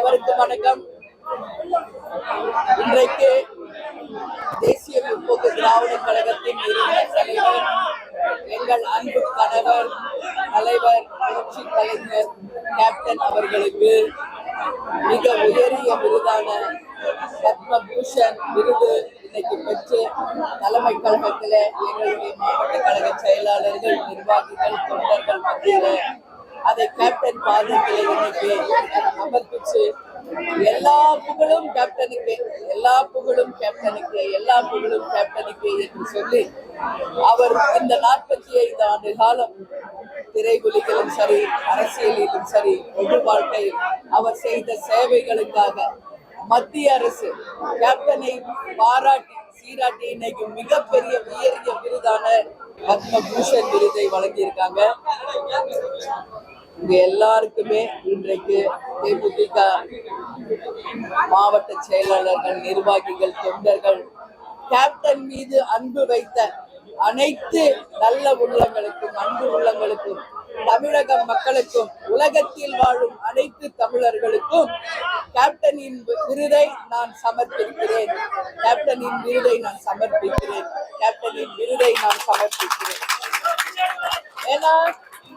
அனைவருக்கும் வணக்கம். இன்றைக்கு தேசிய முற்போக்கு திராவிட கழகத்தின் நிறுவன தலைவர் எங்கள் அன்பு கணவர் தலைவர் புரட்சி கலைஞர் கேப்டன் அவர்களுக்கு மிக உயரிய விருதான பத்மபூஷன் விருது இன்னைக்கு பெற்று தலைமை கழகத்தில் எங்களுடைய மாவட்ட கழக செயலாளர்கள் நிர்வாகிகள் தொண்டர்கள் மத்தியில் அதை கேப்டன் பாதத்தில் இன்னைக்கு. அமர்ந்துச்சு எல்லா புகழும் கேப்டனுக்கு எல்லா புகழும் கேப்டனுக்கு எல்லா புகழும் கேப்டனுக்கு என்று சொல்லி அவர் இந்த நாற்பத்தி ஐந்து ஆண்டு காலம் திரைப்புலிகளும் சரி அரசியலிலும் சரி பொது வாழ்க்கையில் அவர் செய்த சேவைகளுக்காக மத்திய அரசு கேப்டனை பாராட்டி சீராட்டி இன்னைக்கு மிகப்பெரிய உயரிய விருதான பத்மபூஷன் விருதை வழங்கியிருக்காங்க. இங்க எல்லாருக்குமே இன்றைக்கு தேமுதிக மாவட்ட செயலாளர்கள் நிர்வாகிகள் தொண்டர்கள் கேப்டன் மீது அன்பு வைத்த அனைத்து நல்ல உள்ளங்களுக்கும் அன்பு உள்ளங்களுக்கும் தமிழக மக்களுக்கும் உலகத்தில் வாழும் அனைத்து தமிழர்களுக்கும் கேப்டனின் விருதை நான் சமர்ப்பிக்கிறேன். கேப்டனின் விருதை நான் சமர்ப்பிக்கிறேன். கேப்டனின் விருதை நான் சமர்ப்பிக்கிறேன். ஏன்னா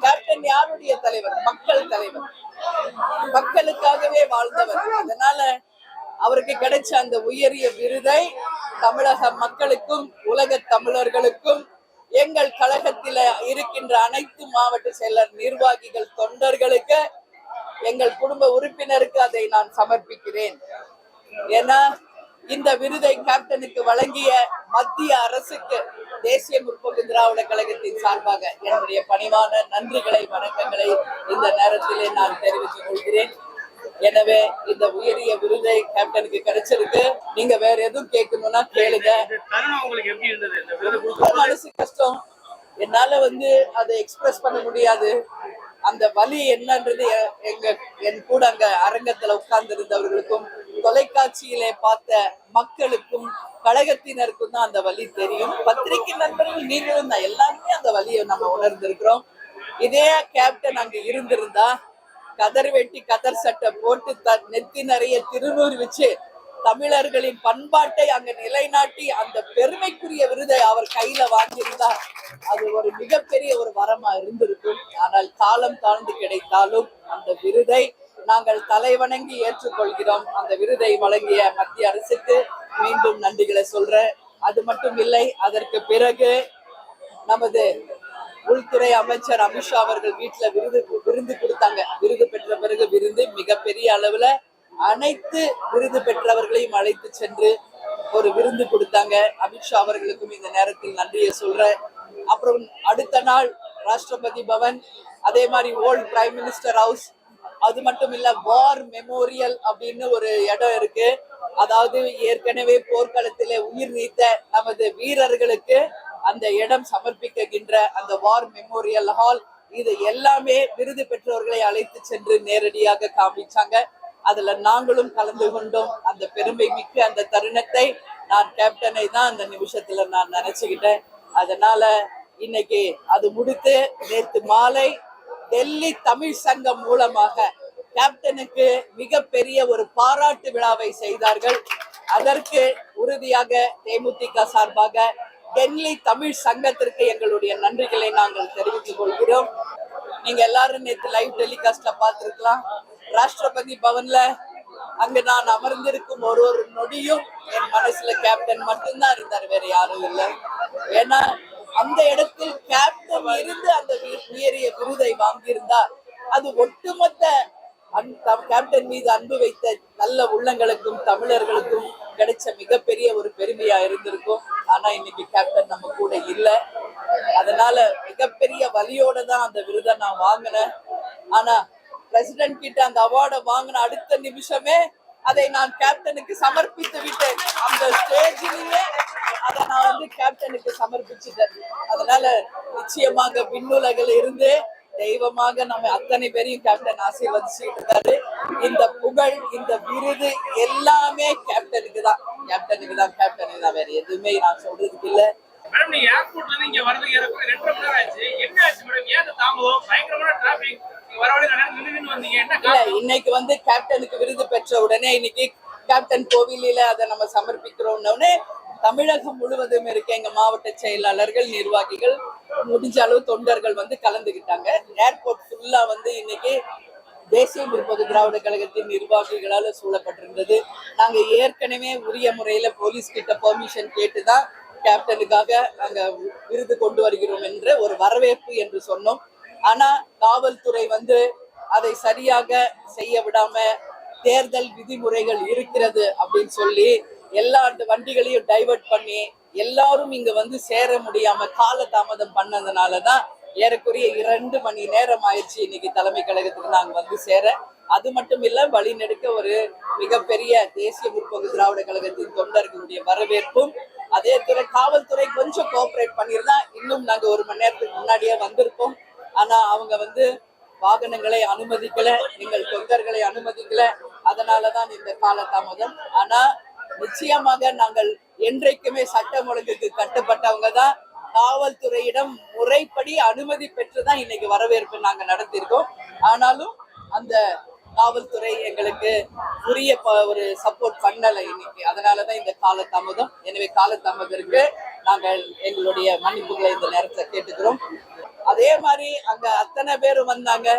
கேப்டன் யாருடைய தலைவர்? மக்கள் தலைவர். மக்களுக்காகவே வாழ்ந்தவர். அதனால அவருக்கு கிடைச்ச அந்த உயரிய விருதை தமிழக மக்களுக்கும் உலக தமிழர்களுக்கும் எங்கள் கழகத்தில இருக்கின்ற அனைத்து மாவட்ட செயலர் நிர்வாகிகள் தொண்டர்களுக்கு எங்கள் குடும்ப உறுப்பினருக்கு அதை நான் சமர்ப்பிக்கிறேன். ஏன்னா இந்த விருதை கேப்டனுக்கு வழங்கிய மத்திய அரசுக்கு தேசிய முற்போக்கு திராவிட கழகத்தின் சார்பாக என்னுடைய பணிவான நன்றிகளை வணக்கங்களை இந்த நேரத்திலே நான் தெரிவித்துக் கொள்கிறேன். எனவே இந்த உயரிய விருதை கேப்டனுக்கு கிடைச்சிருக்கு. நீங்க வேற எதுவும் கேட்கணும்னா கேளுங்க. மனசு கஷ்டம். என்னால வந்து அதை எக்ஸ்பிரஸ் பண்ண முடியாது. அந்த வலி என்னன்றது எங்க என் கூட அங்க அரங்கத்துல உட்கார்ந்து இருந்தவர்களுக்கும் தொலைக்காட்சியிலே பார்த்த மக்களுக்கும் கழகத்தினருக்கும் தான் அந்த வலி தெரியும். பத்திரிகை நண்பர்கள் நீங்களும் தான் எல்லாருமே அந்த வலியை நம்ம உணர்ந்திருக்கிறோம். இதே கேப்டன் அங்க இருந்திருந்தா கதர் வெட்டி கதர் சட்டை போட்டு த நெத்தி நிறைய திருநூறு வச்சு தமிழர்களின் பண்பாட்டை அங்க நிலைநாட்டி அந்த பெருமைக்குரிய விருதை அவர் கையில வாங்கியிருந்தார். அது ஒரு மிகப்பெரிய ஒரு வரமா இருந்திருக்கும். ஆனால் காலம் தாழ்ந்து கிடைத்தாலும் அந்த விருதை நாங்கள் தலைவணங்கி ஏற்றுக்கொள்கிறோம். அந்த விருதை வழங்கிய மத்திய அரசுக்கு மீண்டும் நன்றிகளை சொல்றேன். அது மட்டும் இல்லை அதற்கு பிறகு நமது உள்துறை அமைச்சர் அமித்ஷா அவர்கள் வீட்டுல விருது விருந்து கொடுத்தாங்க. விருது பெற்ற பிறகு விருந்து மிகப்பெரிய அளவுல அனைத்து விருது பெற்றவர்களையும் அழைத்து சென்று ஒரு விருந்து கொடுத்தாங்க. அமித்ஷா அவர்களுக்கும் இந்த நேரத்தில் நன்றியை சொல்றேன். அப்புறம் அடுத்த நாள் ராஷ்டிரபதி பவன் அதே மாதிரி ஓல்ட் பிரைம் மினிஸ்டர் ஹவுஸ் அது மட்டும் இல்ல வார் மெமோரியல் அப்படின்னு ஒரு இடம் இருக்கு. அதாவது ஏற்கனவே போர்க்களத்திலே உயிர் நீத்த நமது வீரர்களுக்கு அந்த இடம் சமர்ப்பிக்கின்ற அந்த வார் மெமோரியல் ஹால் இது எல்லாமே விருது பெற்றவர்களை அழைத்து சென்று நேரடியாக காமிச்சாங்க அதுல நாங்களும் கலந்து கொண்டோம். அந்த பெருமை மிக்க அந்த தருணத்தை நான் கேப்டனை தான் அந்த நிமிஷத்துல நான் நினைச்சுக்கிட்டேன். அதனால இன்னைக்கு அது முடித்து நேற்று மாலை டெல்லி தமிழ் சங்கம் மூலமாக கேப்டனுக்கு மிகப்பெரிய ஒரு பாராட்டு விழாவை செய்தார்கள். அதற்கு உறுதியாக தேமுதிக சார்பாக டெல்லி தமிழ் சங்கத்திற்கு எங்களுடைய நன்றிகளை நாங்கள் தெரிவித்துக் கொள்கிறோம். நீங்க எல்லாரும் நேற்று லைவ் டெலிகாஸ்ட்ல பார்த்திருக்கலாம். ராஷ்டிரபதி பவன்ல அங்க நான் அமர்ந்திருக்கும் ஒரு ஒரு நொடியும் என் மனசுல கேப்டன் மட்டும்தான் இருந்தார் வேற யாரும் இல்லை. ஏன்னா அந்த இடத்தில் கேப்டன் இருந்து அந்த உயரிய விருதை வாங்கியிருந்தார். அது ஒட்டுமொத்த அன்- கேப்டன் மீது அன்பு வைத்த நல்ல உள்ளங்களுக்கும் தமிழர்களுக்கும் கிடைச்ச மிகப்பெரிய ஒரு பெருமையா இருந்திருக்கும். ஆனா இன்னைக்கு கேப்டன் நம்ம கூட இல்ல. அதனால மிகப்பெரிய வலியோட தான் அந்த விருதை நான் வாங்கினேன். ஆனா பிரசிடென்ட் கிட்ட அந்த அவார்டை வாங்கின அடுத்த நிமிஷமே அதை நான் கேப்டனுக்கு சமர்ப்பித்து விட்டேன். அந்த ஸ்டேஜிலேயே அதை நான் வந்து கேப்டனுக்கு சமர்ப்பிச்சுட்டேன். அதனால நிச்சயமாக விண்ணுலகில் இருந்து தெய்வமாக நம்ம அத்தனை பேரையும் கேப்டன் ஆசீர்வதிச்சுட்டு இருக்காரு. இந்த புகழ் இந்த விருது எல்லாமே கேப்டனுக்கு தான். கேப்டனுக்கு தான் கேப்டனுக்கு தான். வேற எதுவுமே நான் சொல்றதுக்கு இல்ல. மேடம் நீங்க ஏர்போர்ட்ல இருந்து இங்க வரதுக்கு ரெண்டரை மணி நேரம் ஆச்சு. என்ன ஆச்சு மேடம் ஏன் தாமதம்? பயங்கரமான டிராபிக் இல்ல இன்னைக்கு வந்து கேப்டனுக்கு விருது பெற்ற உடனே இன்னைக்கு கேப்டன் கோவிலில அதை நம்ம சமர்ப்பிக்கிறோம் உடனே தமிழகம் முழுவதும் இருக்க எங்க மாவட்ட செயலாளர்கள் நிர்வாகிகள் முடிஞ்ச அளவு தொண்டர்கள் வந்து கலந்துக்கிட்டாங்க ஏர்போர்ட் ஃபுல்லா வந்து இன்னைக்கு தேசிய முற்போக்கு திராவிட கழகத்தின் நிர்வாகிகளால சூழப்பட்டிருந்தது. நாங்க ஏற்கனவே உரிய முறையில போலீஸ் கிட்ட பெர்மிஷன் கேட்டுதான் கேப்டனுக்காக நாங்க விருது கொண்டு வருகிறோம் என்ற ஒரு வரவேற்பு என்று சொன்னோம். ஆனா காவல்துறை வந்து அதை சரியாக செய்ய விடாம தேர்தல் விதிமுறைகள் இருக்கிறது அப்படின்னு சொல்லி எல்லா வண்டிகளையும் டைவர்ட் பண்ணி எல்லாரும் இங்க வந்து சேர முடியாம கால தாமதம் பண்ணதுனாலதான் ஏறக்குறைய இரண்டு மணி நேரம் ஆயிடுச்சு இன்னைக்கு தலைமை கழகத்துக்கு நாங்க வந்து சேர. அது மட்டும் இல்ல வழிநெடுக்க ஒரு மிகப்பெரிய தேசிய முற்போக்கு திராவிட கழகத்தின் தொண்டர்களுடைய வரவேற்பும் அதே துறை காவல்துறை கொஞ்சம் கோஆபரேட் பண்ணியிருந்தா இன்னும் நாங்க ஒரு மணி நேரத்துக்கு முன்னாடியே வந்திருப்போம். ஆனா அவங்க வந்து வாகனங்களை அனுமதிக்கல எங்கள் தொண்டர்களை அனுமதிக்கல. அதனாலதான் இந்த காலதாமதம். ஆனா நிச்சயமாக நாங்கள் என்றைக்குமே சட்டம் ஒழுங்குக்கு கட்டுப்பட்டவங்க தான் காவல்துறையிடம் முறைப்படி அனுமதி பெற்றுதான் இன்னைக்கு வரவேற்பு நாங்க நடத்தியிருக்கோம். ஆனாலும் அந்த காவல்துறை எங்களுக்கு உரிய ஒரு சப்போர்ட் பண்ணலை இன்னைக்கு. அதனாலதான் இந்த காலதாமதம். எனவே காலதாமதத்திற்கு நாங்கள் எங்களுடைய மன்னிப்புகளை இந்த நேரத்தில் கேட்டுக்கிறோம். அதே மாதிரி அங்க அத்தனை பேரும் வந்தாங்க.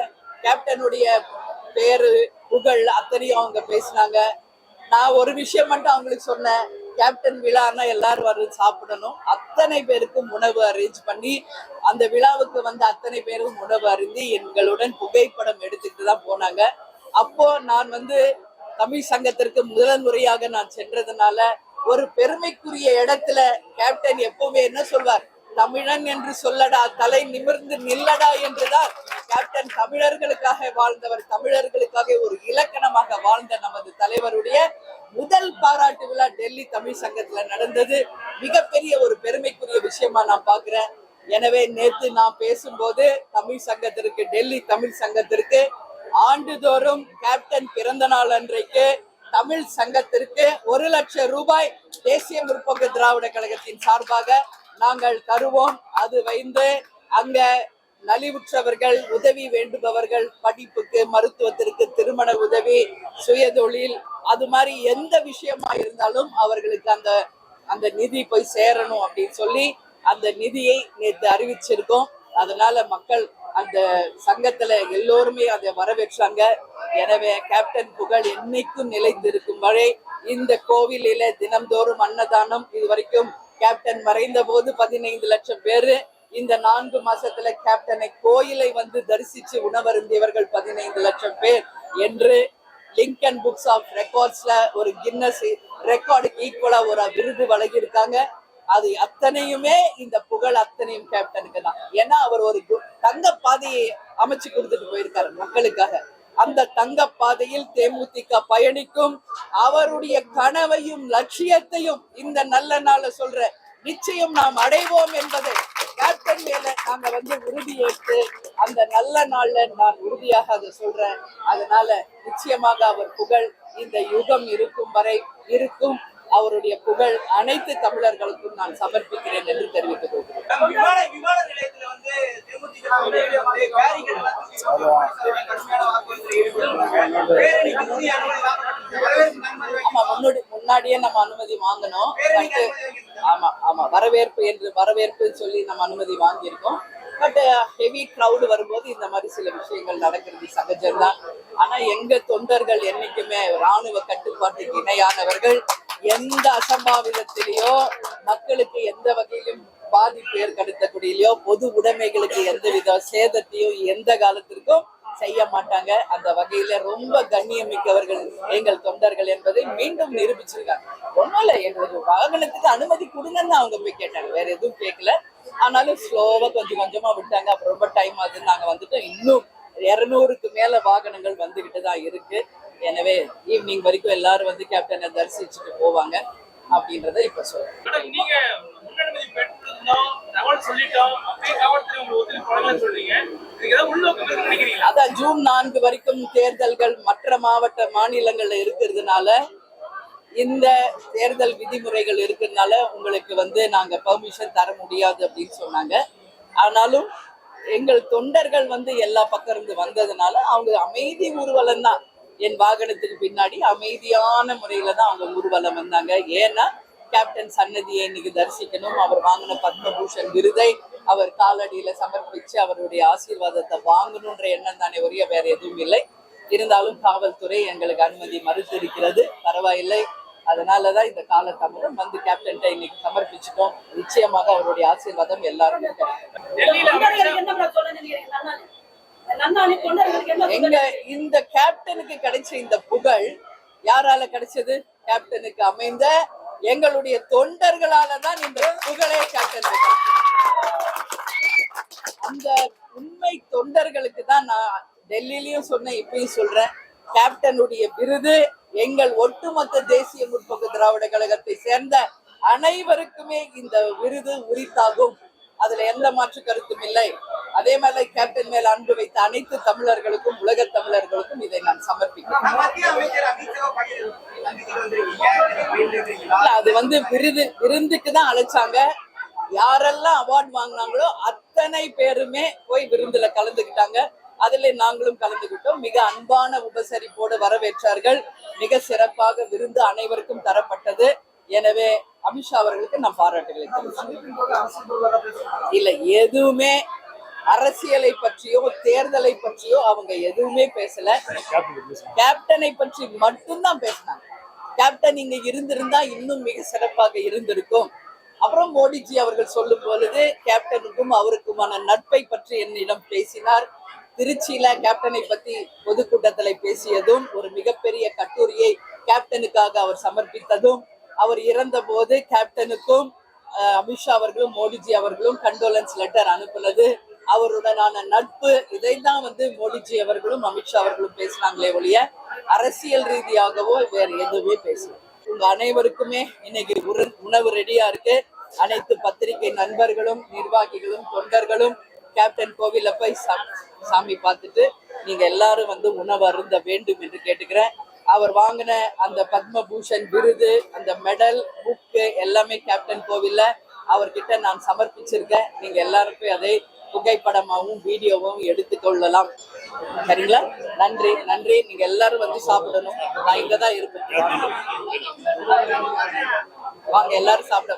கேப்டனுடைய பேரு புகழ் அத்தனையும் அவங்க பேசினாங்க. நான் ஒரு விஷயம் மட்டும் அவங்களுக்கு சொன்னேன். கேப்டன் விழான்னா எல்லாரும் வந்து சாப்பிடணும். அத்தனை பேருக்கும் உணவு அரேஞ்ச் பண்ணி அந்த விழாவுக்கு வந்து அத்தனை பேரும் உணவு அருந்தி எங்களுடன் புகைப்படம் எடுத்துக்கிட்டு தான் போனாங்க. அப்போ நான் வந்து தமிழ் சங்கத்திற்கு முதல் முறையாக நான் சென்றதுனால ஒரு பெருமைக்குரிய இடத்துல கேப்டன் எப்பவுமே என்ன சொல்வார்? தமிழன் என்று சொல்லடா தலை நிமிர்ந்து நில்லடா என்றுதான் கேப்டன் தமிழர்களுக்காக வாழ்ந்தவர் தமிழர்களுக்காக ஒரு இலக்கணமாக வாழ்ந்த நமது தலைவருடைய முதல் பாராட்டு விழா டெல்லி தமிழ் சங்கத்துல நடந்தது. மிகப்பெரிய ஒரு பெருமைக்குரிய விஷயமா நான் பாக்குறேன் எனவே நேத்து நான் பேசும்போது தமிழ் சங்கத்திற்கு டெல்லி தமிழ் சங்கத்திற்கு ஆண்டுதோறும் கேப்டன் பிறந்த நாள் அன்றைக்கு தமிழ் சங்கத்திற்கு ஒரு லட்சம் ரூபாய் தேசிய முற்போக்கு திராவிட கழகத்தின் சார்பாக நாங்கள் தருவோம். அது வைந்து அங்க நலிவுற்றவர்கள் உதவி வேண்டுபவர்கள் படிப்புக்கு மருத்துவத்திற்கு திருமண உதவி சுயதொழில் அது மாதிரி எந்த விஷயமா இருந்தாலும் அவர்களுக்கு அந்த அந்த நிதி போய் சேரணும் அப்படின்னு சொல்லி அந்த நிதியை நேற்று அறிவிச்சிருக்கோம். அதனால மக்கள் அந்த சங்கத்துல எல்லோருமே அதை வரவேற்றாங்க. எனவே கேப்டன் புகழ் என்னைக்கும் நிலைத்திருக்கும் வரை இந்த கோவிலில தினம்தோறும் அன்னதானம் இது வரைக்கும் கேப்டன் மறைந்த போது பதினைந்து லட்சம் பேரு இந்த நான்கு மாசத்துல கேப்டனை கோயிலை வந்து தரிசிச்சு உணவருந்தியவர்கள் பதினைந்து லட்சம் பேர் என்று லிங்கன் புக்ஸ் ஆஃப் ரெக்கார்ட்ஸ்ல ஒரு கின்னஸ் ரெக்கார்டுக்கு ஈக்குவலா ஒரு விருது வழங்கியிருக்காங்க. அது அத்தனையுமே இந்த புகழ் அத்தனையும் கேப்டனுக்கு தான் ஏன்னா அவர் ஒரு கு- தங்க பாதையை அமைச்சு கொடுத்துட்டு போயிருக்காரு மக்களுக்காக. அந்த தங்க பாதையில் தேமுதிக பயணிக்கும் அவருடைய கனவையும் லட்சியத்தையும் இந்த நல்ல நாள சொல்ற நிச்சயம் நாம் அடைவோம் என்பதை கேப்டன் மேல நாங்க வந்து உறுதியேற்று அந்த நல்ல நாள்ல நான் உறுதியாக அதை சொல்றேன். அதனால நிச்சயமாக அவர் புகழ் இந்த யுகம் இருக்கும் வரை இருக்கும். அவருடைய புகழ் அனைத்து தமிழர்களுக்கும் நான் சமர்ப்பிக்கிறேன் என்று தெரிவித்துக் கொள்கிறேன். ஆமா முன்னாடி முன்னாடியே நம்ம அனுமதி வாங்கணும். ஆமா ஆமா வரவேற்பு என்று வரவேற்பு சொல்லி நம்ம அனுமதி வாங்கியிருக்கோம். பட் ஹெவி க்ரௌடு வரும்போது இந்த மாதிரி சில விஷயங்கள் நடக்கிறது சகஜம்தான். ஆனா எங்க தொண்டர்கள் என்னைக்குமே ராணுவ கட்டுப்பாட்டுக்கு இணையானவர்கள் எந்த அசம்பாவிதத்திலேயோ மக்களுக்கு எந்த வகையிலும் பாதிப்பு ஏற்படுத்தக்கூடியலையோ பொது உடைமைகளுக்கு எந்த வித சேதத்தையும் எந்த காலத்திற்கும் செய்ய மாட்டாங்க அந்த வகையில ரொம்ப கண்ணியமிக்கவர்கள் எங்கள் தொண்டர்கள் என்பதை மீண்டும் நிரூபிச்சிருக்காங்க. ஒண்ணும் இல்ல எங்களுக்கு வாகனத்துக்கு அனுமதி கொடுங்கன்னு அவங்க போய் கேட்டாங்க. வேற எதுவும் கேட்கல ஆனாலும் ஸ்லோவா கொஞ்சம் கொஞ்சமா விட்டாங்க. அப்புறம் ரொம்ப டைம் ஆகுது நாங்க வந்துட்டோம். இன்னும் இருநூறுக்கு மேல வாகனங்கள் வந்துகிட்டு தான் இருக்கு. எனவே ஈவினிங் வரைக்கும் எல்லாரும் வந்து கேப்டனை தரிசிச்சுட்டு போவாங்க அப்படின்றத இப்ப சொல்றேன் அதான் ஜூன் நான்கு வரைக்கும் தேர்தல்கள் மற்ற மாவட்ட மாநிலங்கள்ல இருக்கிறதுனால இந்த தேர்தல் விதிமுறைகள் இருக்கிறதுனால உங்களுக்கு வந்து நாங்க பெர்மிஷன் தர முடியாது அப்படின்னு சொன்னாங்க. ஆனாலும் எங்கள் தொண்டர்கள் வந்து எல்லா பக்கம் இருந்து வந்ததுனால அவங்க அமைதி ஊர்வலம் தான். என் வாகனத்துக்கு பின்னாடி அமைதியான முறையில தான் அவங்க ஊர்வலம் வந்தாங்க. ஏன்னா கேப்டன் சன்னதியை இன்னைக்கு தரிசிக்கணும். அவர் வாங்கின பத்மபூஷன் விருதை அவர் காலடியில சமர்ப்பிச்சு அவருடைய ஆசீர்வாதத்தை வாங்கணுன்ற எண்ணம் தானே ஒரே வேற எதுவும் இல்லை. இருந்தாலும் காவல்துறை எங்களுக்கு அனுமதி மறுத்திருக்கிறது. பரவாயில்லை. அதனாலதான் இந்த காலதாமதம் வந்து கேப்டன்ட்ட இன்னைக்கு சமர்ப்பிச்சிட்டோம். நிச்சயமாக அவருடைய ஆசீர்வாதம் எல்லாருக்கும் சொல்ல எங்க இந்த கேப்டனுக்கு கிடைச்ச இந்த புகழ் யாரால கிடைச்சது? கேப்டனுக்கு அமைந்த எங்களுடைய தொண்டர்களால தான் இந்த புகழே கேப்டனுக்கு கிடைச்சது. அந்த உண்மை தொண்டர்களுக்கு தான் நான் டெல்லியிலயும் சொன்னேன் இப்பயும் சொல்றேன். கேப்டனுடைய விருது எங்கள் ஒட்டுமொத்த தேசிய முற்போக்கு திராவிட கழகத்தை சேர்ந்த அனைவருக்குமே இந்த விருது உரித்தாகும். அதுல எந்த மாற்று கருத்தும் இல்லை. அதே மாதிரி கேப்டன் மேல் அன்பு வைத்த அனைத்து தமிழர்களுக்கும் உலக தமிழர்களுக்கும் இதை நான் சமர்ப்பிக்கிறேன். அது வந்து விருது விருந்துக்கு தான் அழைச்சாங்க. யாரெல்லாம் அவார்ட் வாங்கினாங்களோ அத்தனை பேருமே போய் விருந்துல கலந்துக்கிட்டாங்க. அதில் நாங்களும் கலந்துக்கிட்டோம். மிக அன்பான உபசரிப்போடு வரவேற்றார்கள். மிக சிறப்பாக விருந்து அனைவருக்கும் தரப்பட்டது. எனவே அமித்ஷா அவர்களுக்கு நான் பாராட்டுகளை இல்ல எதுவுமே அரசியலை பற்றியோ தேர்தலை பற்றியோ அவங்க எதுவுமே பேசல. கேப்டனை பற்றி மட்டும்தான் பேசினாங்க. கேப்டன் இங்க இருந்திருந்தா இன்னும் மிக சிறப்பாக இருந்திருக்கும். அப்புறம் மோடிஜி அவர்கள் சொல்லும் பொழுது கேப்டனுக்கும் அவருக்குமான நட்பை பற்றி என்னிடம் பேசினார். திருச்சியில கேப்டனை பத்தி பொதுக்கூட்டத்துல பேசியதும் ஒரு மிகப்பெரிய கட்டுரையை கேப்டனுக்காக அவர் சமர்ப்பித்ததும் அவர் இறந்த போது கேப்டனுக்கும் அஹ், அமித்ஷா அவர்களும் மோடிஜி அவர்களும் கண்டோலன்ஸ் லெட்டர் அனுப்புனது. அவருடனான நட்பு இதைத்தான் வந்து மோடிஜி அவர்களும் அமித்ஷா அவர்களும் பேசினாங்களே ஒழிய அரசியல் ரீதியாகவோ வேற எதுவுமே பேசல. உங்க அனைவருக்குமே இன்னைக்கு உணவு ரெடியா இருக்கு. அனைத்து பத்திரிகை நண்பர்களும் நிர்வாகிகளும் தொண்டர்களும் கேப்டன் கோவில போய் சாமி பார்த்துட்டு நீங்க எல்லாரும் வந்து உணவு அருந்த வேண்டும் என்று கேட்டுக்கிறேன். அவர் வாங்கின அந்த பத்மபூஷன் விருது அந்த மெடல் புக்கு எல்லாமே கேப்டன் கோவில்ல அவர்கிட்ட நான் சமர்ப்பிச்சிருக்கேன். நீங்க எல்லாரும் போய் அதை புகைப்படமாகவும் வீடியோவும் எடுத்துக்கொள்ளலாம் சரிங்களா? நன்றி நன்றி. நீங்க எல்லாரும் வந்து சாப்பிடணும். நான் இங்க தான் இருப்பேன் வாங்க எல்லாரும் சாப்பிட